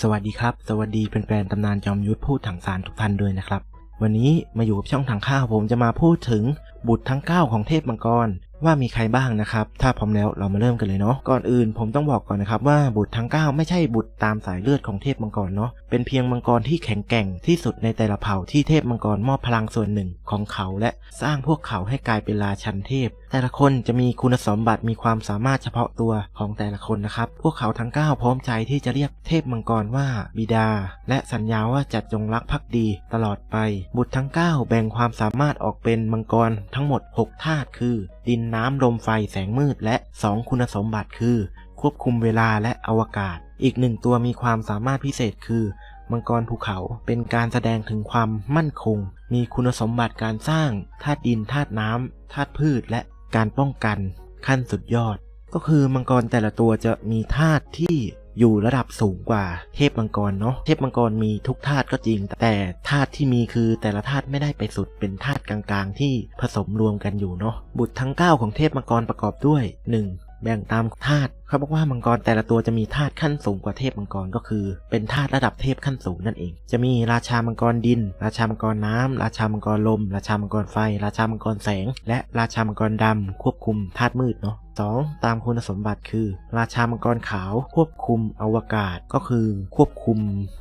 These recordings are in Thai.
สวัสดีครับ สวัสดีแฟนๆตำนานจอมยุทธพูดถังสารทุกท่านด้วยนะครับ วันนี้มาอยู่กับช่องถังข้าวผมจะมาพูดถึงบุตรทั้ง 9 ของเทพมังกร ว่ามีใครบ้างนะครับ ถ้าพร้อมแล้วเรามาเริ่มกันเลยเนาะ ก่อนอื่นผมต้องบอกก่อนนะครับว่าบุตรทั้ง 9 ไม่ใช่บุตรตามสายเลือดของเทพมังกรเนาะ เป็นเพียงมังกรที่แข็งแกร่งที่สุดในแต่ละเผ่าที่เทพมังกรมอบพลังส่วนหนึ่งของเขาและสร้างพวกเขาให้กลายเป็นราชันเทพ แต่ละคนจะมีคุณสมบัติมีความสามารถเฉพาะตัวของแต่ละคนนะครับ พวกเขาทั้ง 9 พร้อมใจที่จะเรียกเทพมังกรว่าบิดา และสัญญาว่าจะจงรักภักดีตลอดไป บุตรทั้ง 9 แบ่งความสามารถออกเป็นมังกรทั้งหมด 6 ธาตุคือ ดินน้ำลมไฟแสงมืด และ 2 คุณสมบัติคือ ควบคุมเวลาและอวกาศ อีกหนึ่งตัวมีความสามารถพิเศษคือ มังกรภูเขาเป็นการแสดงถึงความมั่นคง มีคุณสมบัติการสร้างธาตุดินธาตุน้ำธาตุพืช และการป้องกันขั้นสุดยอด ก็คือมังกรแต่ละตัวจะมีธาตุที่ อยู่ระดับสูงกว่าเทพมังกรเนาะเทพมังกรมีทุกธาตุก็จริง แต่ธาตุที่มีคือแต่ละธาตุไม่ได้ไปสุดเป็นธาตุกลางๆ ที่ผสมรวมกันอยู่เนาะบุตรทั้ง 9 ของเทพมังกรประกอบด้วย 1. แบ่งตามธาตุเขาบอกว่ามังกรแต่ละตัวจะมีธาตุขั้นสูงกว่าเทพมังกรก็คือ เป็นธาตุระดับเทพขั้นสูงนั่นเอง จะมีราชามังกรดิน ราชามังกรน้ำราชามังกรลม ราชามังกรไฟ ราชามังกรแสง และราชามังกรดำควบคุมธาตุมืดเนาะ 2. ตามคุณสมบัติคือ ราชามังกรขาวควบคุมอวกาศก็คือ ควบคุม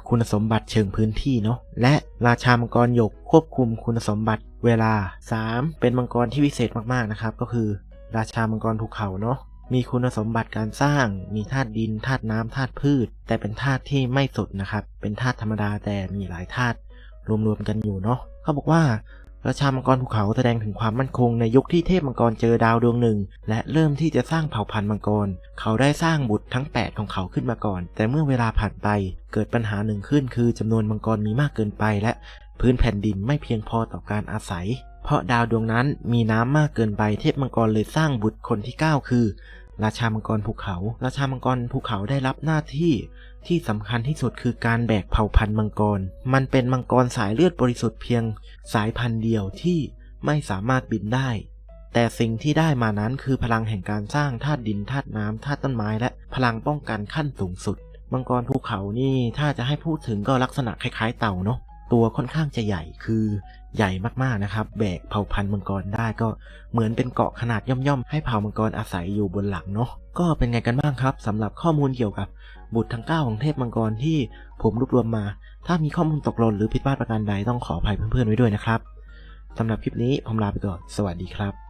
คุณสมบัติเชิงพื้นที่เนาะและราชามังกรหยกควบคุมคุณสมบัติเวลา 3. เป็นมังกรที่วิเศษมากๆนะครับก็คือ ราชามังกรภูเขาเนาะ มีคุณสมบัติการสร้าง มีธาตุดินธาตุน้ำธาตุพืช แต่เป็นธาตุที่ไม่สุดนะครับ เป็นธาตุธรรมดาแต่มีหลายธาตุรวมๆกันอยู่เนาะเขาบอกว่าราชามังกรภูเขาแสดงถึงความมั่นคงในยุคที่เทพมังกรเจอดาวดวงหนึ่ง และเริ่มที่จะสร้างเผ่าพันธุ์มังกร เขาได้สร้างบุตรทั้ง 8 ของเขาขึ้นมาก่อน แต่เมื่อเวลาผ่านไปเกิดปัญหาหนึ่งขึ้น คือจำนวนมังกรมีมากเกินไปและพื้นแผ่นดินไม่เพียงพอต่อการอาศัย เพราะดาวดวงนั้นมีน้ำมากเกินไปเทพมังกรเลยสร้างบุตรคนที่ 9 คือ ราชามังกรภูเขา ราชามังกรภูเขาได้รับหน้าที่ที่สำคัญที่สุดคือการแบกเผ่าพันธุ์มังกร มันเป็นมังกรสายเลือดบริสุทธิ์เพียงสายพันธุ์เดียวที่ไม่สามารถบินได้ แต่สิ่งที่ได้มานั้นคือพลังแห่งการสร้างธาตุดินธาตุน้ำธาตุต้นไม้และพลังป้องกันขั้นสูงสุด มังกรภูเขานี่ถ้าจะให้พูดถึงก็ลักษณะคล้ายๆ เต่าเนาะ ตัวค่อนข้างจะใหญ่คือ ใหญ่มากๆนะครับ แบกเผ่าพันธุ์มังกรได้ก็เหมือนเป็นเกาะขนาดย่อมๆ ให้เผ่ามังกรอาศัยอยู่บนหลังเนาะก็เป็นไงกันบ้างครับสำหรับข้อมูลเกี่ยวกับบุตรทั้ง 9 ของเทพมังกรที่ผมรวบรวมมา ถ้ามีข้อมูลตกหล่นหรือผิดพลาดประการใดต้องขออภัยเพื่อนๆไว้ด้วยนะครับสำหรับคลิปนี้ผมลาไปก่อนสวัสดีครับ